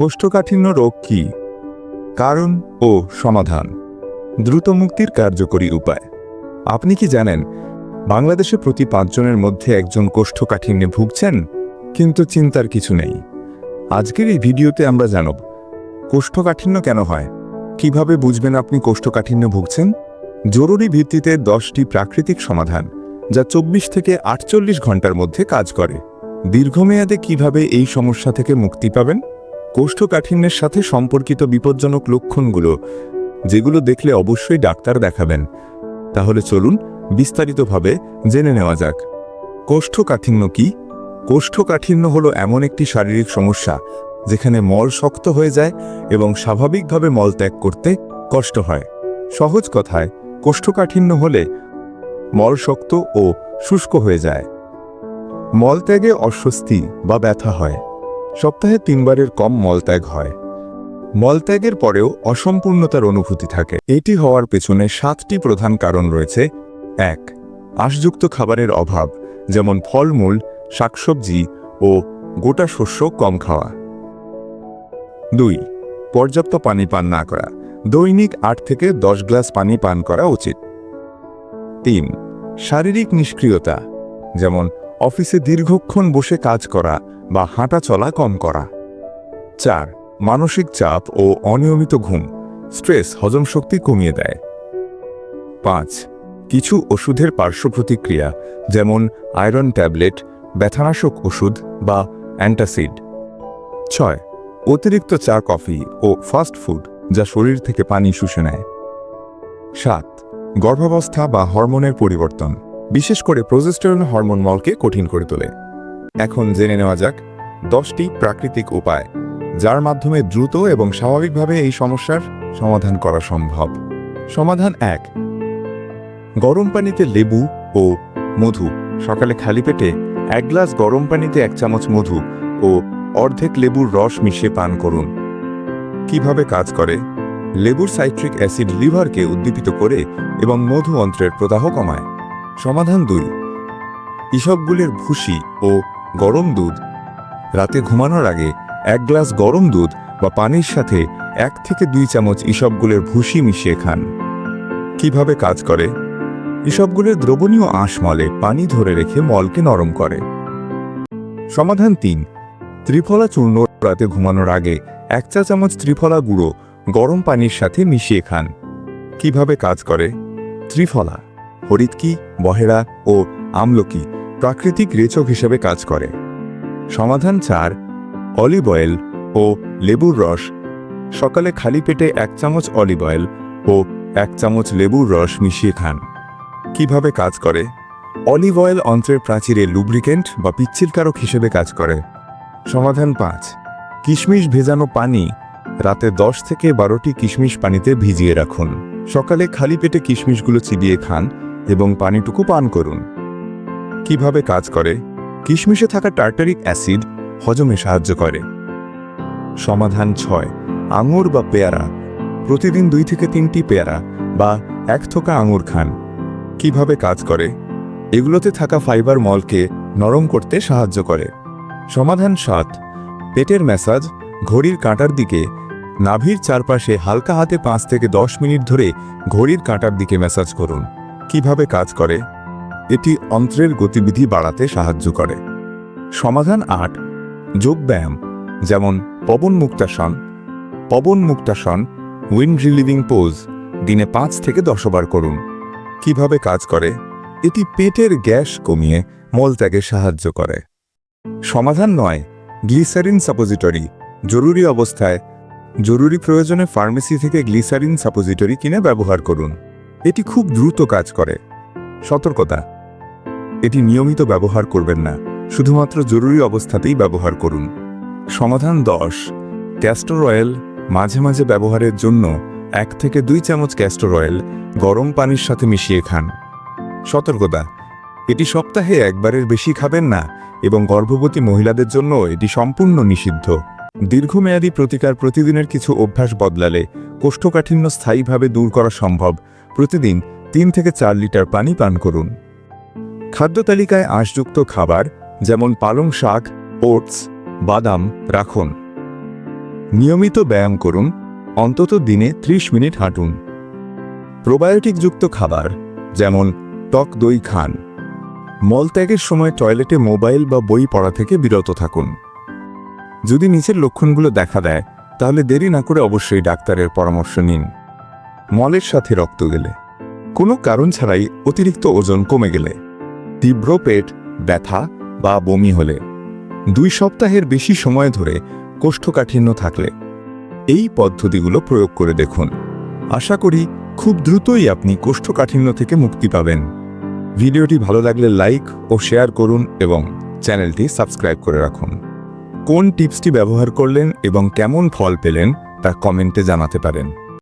কোষ্ঠকাঠিন্য রোগ কি? কারণ ও সমাধান। দ্রুত মুক্তির কার্যকরী উপায়। আপনি কি জানেন, বাংলাদেশে প্রতি পাঁচজনের মধ্যে একজন কোষ্ঠকাঠিন্যে ভুগছেন? কিন্তু চিন্তার কিছু নেই। আজকের এই ভিডিওতে আমরা জানব, কোষ্ঠকাঠিন্য কেন হয়? কীভাবে বুঝবেন আপনি কোষ্ঠকাঠিন্য ভুগছেন? জরুরি ভিত্তিতে দশটি প্রাকৃতিক সমাধান, যা চব্বিশ থেকে আটচল্লিশ ঘণ্টার মধ্যে কাজ করে। দীর্ঘমেয়াদে কীভাবে এই সমস্যা থেকে মুক্তি পাবেন? কোষ্ঠকাঠিন্যের সাথে সম্পর্কিত বিপজ্জনক লক্ষণগুলো, যেগুলো দেখলে অবশ্যই ডাক্তার দেখাবেন। তাহলে চলুন বিস্তারিতভাবে জেনে নেওয়া যাক। কোষ্ঠকাঠিন্য কি? কোষ্ঠকাঠিন্য হলো এমন একটি শারীরিক সমস্যা, যেখানে মল শক্ত হয়ে যায় এবং স্বাভাবিকভাবে মল ত্যাগ করতে কষ্ট হয়। সহজ কথায়, কোষ্ঠকাঠিন্য হলে মল শক্ত ও শুষ্ক হয়ে যায়। মলত্যাগে অস্বস্তি বা ব্যথা হয়। সপ্তাহে তিনবারের কম মলত্যাগ হয়। মলত্যাগের পরেও অসম্পূর্ণতার অনুভূতি থাকে। এটি হওয়ার পেছনে সাতটি প্রধান কারণ রয়েছে। এক, আশযুক্ত খাবারের অভাব, যেমন ফলমূল, শাকসবজি ও গোটা শস্য কম খাওয়া। দুই, পর্যাপ্ত পানি পান না করা। দৈনিক আট থেকে দশ গ্লাস পানি পান করা উচিত। তিন, শারীরিক নিষ্ক্রিয়তা, যেমন অফিসে দীর্ঘক্ষণ বসে কাজ করা বা হাঁটা চলা কম করা। চার, মানসিক চাপ ও অনিয়মিত ঘুম। স্ট্রেস, হজম শক্তি কমিয়ে দেয়। পাঁচ, কিছু ওষুধের পার্শ্ব প্রতিক্রিয়া যেমন আয়রন ট্যাবলেট, ব্যথানাশক ওষুধ বা অ্যান্টাসিড। ছয়, অতিরিক্ত চা, কফি ও ফাস্ট ফুড, যা শরীর থেকে পানি শুষে নেয়। সাত, গর্ভাবস্থা বা হরমোনের পরিবর্তন। বিশেষ করে প্রজেস্টেরন হরমোন মলকে কঠিন করে তোলে। এখন জেনে নেওয়া যাক দশটি প্রাকৃতিক উপায়, যার মাধ্যমে দ্রুত এবং স্বাভাবিকভাবে এই সমস্যার সমাধান করা সম্ভব। সমাধান এক, গরম পানিতে লেবু ও মধু, সকালে খালি পেটে এক গ্লাস গরম পানিতে এক চামচ মধু ও অর্ধেক লেবুর রস মিশিয়ে পান করুন। কীভাবে কাজ করে? লেবুর সাইট্রিক অ্যাসিড লিভারকে উদ্দীপিত করে এবং মধু অন্ত্রের প্রদাহ কমায়। সমাধান দুই। ইসবগুলের ভুসি ও গরম দুধ। রাতে ঘুমানোর আগে এক গ্লাস গরম দুধ বা পানির সাথে এক থেকে দুই চামচ ইসবগুলের ভুসি মিশিয়ে খান। কীভাবে কাজ করে? ইসবগুলের দ্রবণীয় আঁশ মলে পানি ধরে রেখে মলকে নরম করে। সমাধান তিন। ত্রিফলা চূর্ণ রাতে ঘুমানোর আগে এক চা চামচ ত্রিফলা গুঁড়ো গরম পানির সাথে মিশিয়ে খান। কীভাবে কাজ করে? ত্রিফলা। হরিৎকি বহেরা ও আমলকি প্রাকৃতিক রেচক হিসেবে কাজ করে। সমাধান চার, অলিভ অয়েল ও লেবুর রস। সকালে খালি পেটে এক চামচ অলিভ অয়েল ও এক চামচ লেবুর রস মিশিয়ে খান। কীভাবে কাজ করে? অলিভ অয়েল অন্ত্রের প্রাচীরে লুব্রিকেন্ট বা পিচ্ছিলকারক হিসেবে কাজ করে। সমাধান পাঁচ, কিশমিশ ভেজানো পানি। রাতে দশ থেকে বারোটি কিশমিশ পানিতে ভিজিয়ে রাখুন। সকালে খালি পেটে কিশমিশগুলো চিবিয়ে খান এবং পানিটুকু পান করুন। কীভাবে কাজ করে? কিশমিশে থাকা টার্টারিক অ্যাসিড হজমে সাহায্য করে। সমাধান ছয়, আঙুর বা পেয়ারা। প্রতিদিন দুই থেকে তিনটি পেয়ারা বা এক থোকা আঙুর খান। কীভাবে কাজ করে? এগুলোতে থাকা ফাইবার মলকে নরম করতে সাহায্য করে। সমাধান সাত, পেটের ম্যাসাজ, ঘড়ির কাঁটার দিকে। নাভির চারপাশে হালকা হাতে পাঁচ থেকে দশ মিনিট ধরে ঘড়ির কাঁটার দিকে ম্যাসাজ করুন। কীভাবে কাজ করে, এটি অন্ত্রের গতিবিধি বাড়াতে সাহায্য করে। সমাধান আট যোগব্যায়াম যেমন pavan muktasana. Pavan muktasana wind relieving pose দিনে পাঁচ থেকে দশবার করুন। কীভাবে কাজ করে, এটি পেটের গ্যাস কমিয়ে মলত্যাগে সাহায্য করে। সমাধান নয় গ্লিসারিন সাপোজিটরি জরুরি অবস্থায়। জরুরি প্রয়োজনে ফার্মেসি থেকে গ্লিসারিন সাপোজিটরি কিনে ব্যবহার করুন। এটি খুব দ্রুত কাজ করে। সতর্কতা। এটি নিয়মিত ব্যবহার করবেন না। শুধুমাত্র জরুরি অবস্থাতেই ব্যবহার করুন। সমাধান দশ। ক্যাস্টর অয়েল মাঝে মাঝে ব্যবহারের জন্য এক থেকে দুই চামচ ক্যাস্টর অয়েল গরম পানির সাথে মিশিয়ে খান। সতর্কতা। এটি সপ্তাহে একবারের বেশি খাবেন না এবং গর্ভবতী মহিলাদের জন্য এটি সম্পূর্ণ নিষিদ্ধ। দীর্ঘমেয়াদী প্রতিকার প্রতিদিনের কিছু অভ্যাস বদলালে কোষ্ঠকাঠিন্য স্থায়ীভাবে দূর করা সম্ভব। প্রতিদিন তিন থেকে চার লিটার পানি পান করুন। খাদ্য তালিকায় আঁশযুক্ত খাবার যেমন পালং শাক, ওটস, বাদাম রাখুন। নিয়মিত ব্যায়াম করুন, অন্তত দিনে 30 মিনিট হাঁটুন। প্রোবায়োটিকযুক্ত খাবার যেমন টক দই খান। মলত্যাগের সময় টয়লেটে মোবাইল বা বই পড়া থেকে বিরত থাকুন। যদি নিচের লক্ষণগুলো দেখা দেয়, তাহলে দেরি না করে অবশ্যই ডাক্তারের পরামর্শ নিন। মলের সাথে রক্ত গেলে। কোনো কারণ ছাড়াই অতিরিক্ত ওজন কমে গেলে। তীব্র পেট, ব্যথা বা বমি হলে। দুই সপ্তাহের বেশি সময় ধরে কোষ্ঠকাঠিন্য থাকলে। এই পদ্ধতিগুলো প্রয়োগ করে দেখুন। আশা করি খুব দ্রুতই আপনি কোষ্ঠকাঠিন্য থেকে মুক্তি পাবেন। ভিডিওটি ভালো লাগলে লাইক ও শেয়ার করুন এবং চ্যানেলটি সাবস্ক্রাইব করে রাখুন। কোন টিপসটি ব্যবহার করলেন এবং কেমন ফল পেলেন তা কমেন্টে জানাতে পারেন।